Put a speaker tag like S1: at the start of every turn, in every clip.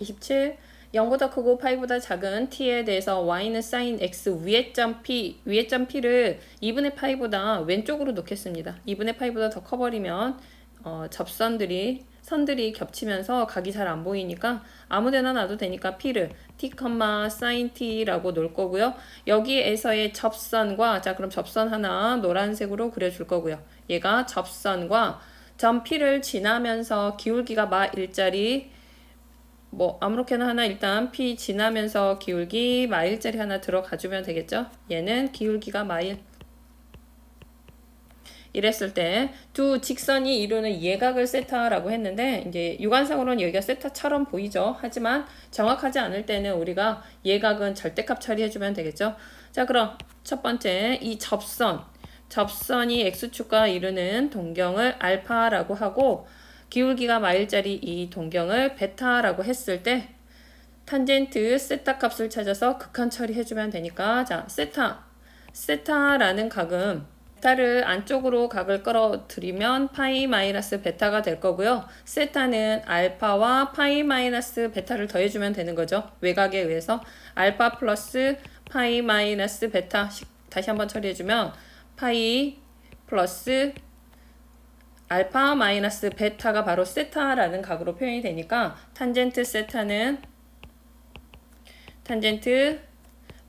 S1: 27 0보다 크고 파이보다 작은 t에 대해서 y는 sin x 위에 점 p 위에 점 p를 2분의 파이보다 왼쪽으로 놓겠습니다. 2분의 파이보다 더 커버리면 어, 접선들이 선들이 겹치면서 각이 잘 안 보이니까 아무데나 놔도 되니까 p를 t, sin t라고 놓을 거고요. 여기에서의 접선과 자 그럼 접선 하나 노란색으로 그려줄 거고요. 얘가 접선과 점 p를 지나면서 기울기가 마 일자리 뭐 아무렇게나 하나 일단 p 지나면서 기울기 마일짜리 하나 들어가 주면 되겠죠? 얘는 기울기가 마일 이랬을 때 두 직선이 이루는 예각을 세타라고 했는데 이제 육안상으로는 여기가 세타처럼 보이죠. 하지만 정확하지 않을 때는 우리가 예각은 절대값 처리해주면 되겠죠. 자 그럼 첫 번째 이 접선 접선이 x축과 이루는 동경을 알파라고 하고 기울기가 마일짜리 이 동경을 베타라고 했을 때 탄젠트 세타 값을 찾아서 극한 처리해주면 되니까 자 세타 세타라는 각은 베타를 안쪽으로 각을 끌어들이면 파이 마이너스 베타가 될 거고요. 세타는 알파와 파이 마이너스 베타를 더해주면 되는 거죠. 외곽에 의해서 알파 플러스 파이 마이너스 베타 다시 한번 처리해주면 파이 플러스 알파 마이너스 베타가 바로 세타라는 각으로 표현이 되니까 탄젠트 세타는 탄젠트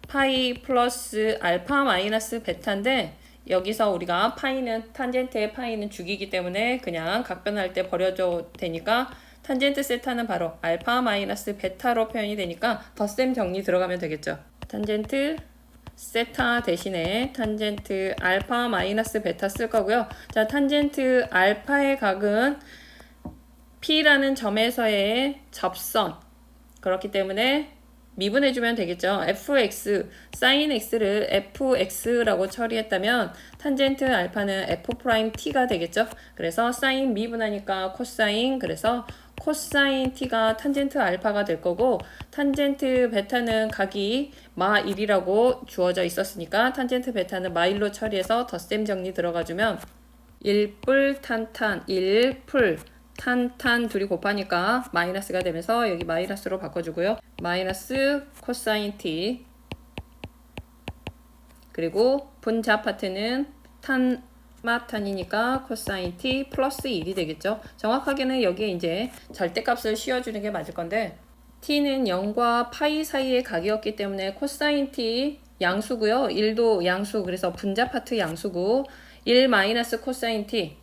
S1: 파이 플러스 알파 마이너스 베타인데 여기서 우리가 파이는 탄젠트의 파이는 죽이기 때문에 그냥 각변할 때 버려도 되니까 탄젠트 세타는 바로 알파 마이너스 베타로 표현이 되니까 덧셈 정리 들어가면 되겠죠. 탄젠트 세타 대신에 탄젠트 알파 마이너스 베타 쓸 거고요. 자, 탄젠트 알파의 각은 P라는 점에서의 접선. 그렇기 때문에 미분해주면 되겠죠. fx, sin x를 fx라고 처리했다면 탄젠트 알파는 f 프라임 t가 되겠죠. 그래서 sin 미분하니까 코사인, 그래서 코사인 t가 탄젠트 알파가 될 거고 탄젠트 베타는 각이 마 1이라고 주어져 있었으니까 탄젠트 베타는 마 1로 처리해서 덧셈 정리 들어가주면 1뿔 탄탄 1풀 탄탄 둘이 곱하니까 마이너스가 되면서 여기 마이너스로 바꿔주고요. 마이너스 코사인 t 그리고 분자 파트는 탄 마탄이니까 코사인 t 플러스 1이 되겠죠. 정확하게는 여기에 이제 절대값을 씌워주는 게 맞을 건데 t는 0과 파이 사이의 각이었기 때문에 코사인 t 양수고요. 1도 양수 그래서 분자 파트 양수고 1 마이너스 코사인 t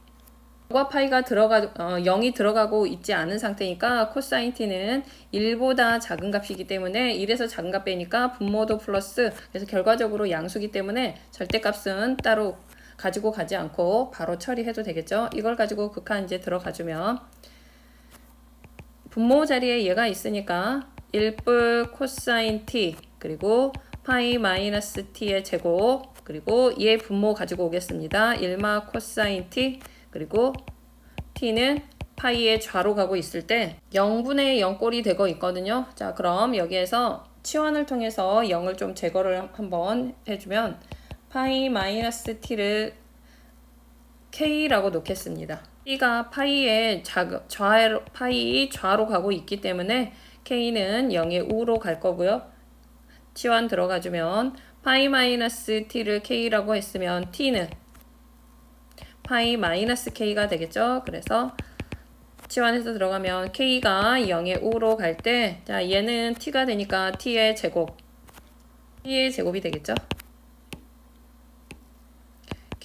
S1: 과 파이가 들어가 어, 0이 들어가고 있지 않은 상태니까 코사인 t는 1보다 작은 값이기 때문에 1에서 작은 값 빼니까 분모도 플러스 그래서 결과적으로 양수기 때문에 절대값은 따로 가지고 가지 않고 바로 처리해도 되겠죠. 이걸 가지고 극한 이제 들어가주면 분모 자리에 얘가 있으니까 1뿔 코사인 t 그리고 파이 마이너스 t의 제곱 그리고 얘 분모 가지고 오겠습니다. 1마 코사인 t 그리고 t는 파이의 좌로 가고 있을 때 0분의 0꼴이 되고 있거든요. 자, 그럼 여기에서 치환을 통해서 0을 좀 제거를 한번 해주면 파이 마이너스 t를 k라고 놓겠습니다. t가 파이의 좌, 파이 좌로 가고 있기 때문에 k는 0의 우로 갈 거고요. 치환 들어가주면 파이 마이너스 t를 k라고 했으면 t는 파이 마이너스 k가 되겠죠. 그래서 치환해서 들어가면 k가 0의 우로 갈 때 자 얘는 t가 되니까 t의 제곱 t의 제곱이 되겠죠.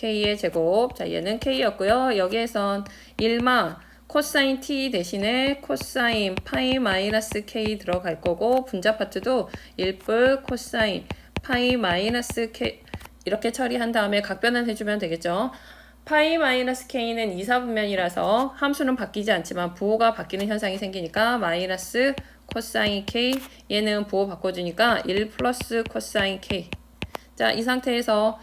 S1: K의 제곱 자 얘는 k였고요. 여기에선 1마 코사인 t 대신에 코사인 파이 마이너스 k 들어갈 거고 분자 파트도 1뿔 코사인 파이 마이너스 k 이렇게 처리한 다음에 각변환 해주면 되겠죠. 파이 마이너스 k는 이사분면이라서 함수는 바뀌지 않지만 부호가 바뀌는 현상이 생기니까 마이너스 코사인 k 얘는 부호 바꿔주니까 1 플러스 코사인 k 자 이 상태에서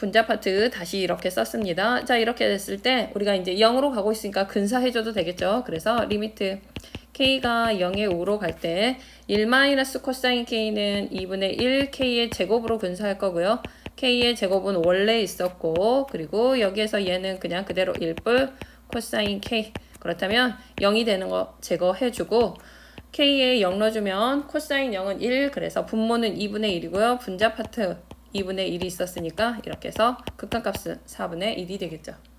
S1: 분자 파트 다시 이렇게 썼습니다. 자 이렇게 됐을 때 우리가 이제 0으로 가고 있으니까 근사해줘도 되겠죠. 그래서 리미트 k가 0의 5로 갈 때 1 마이너스 코사인 k는 2분의 1 k의 제곱으로 근사할 거고요. k의 제곱은 원래 있었고 그리고 여기에서 얘는 그냥 그대로 1뿔 코사인 k 그렇다면 0이 되는 거 제거해주고 k에 0 넣어주면 코사인 0은 1 그래서 분모는 2분의 1이고요. 분자 파트 2분의 1이 있었으니까 이렇게 해서 극한값은 4분의 1이 되겠죠.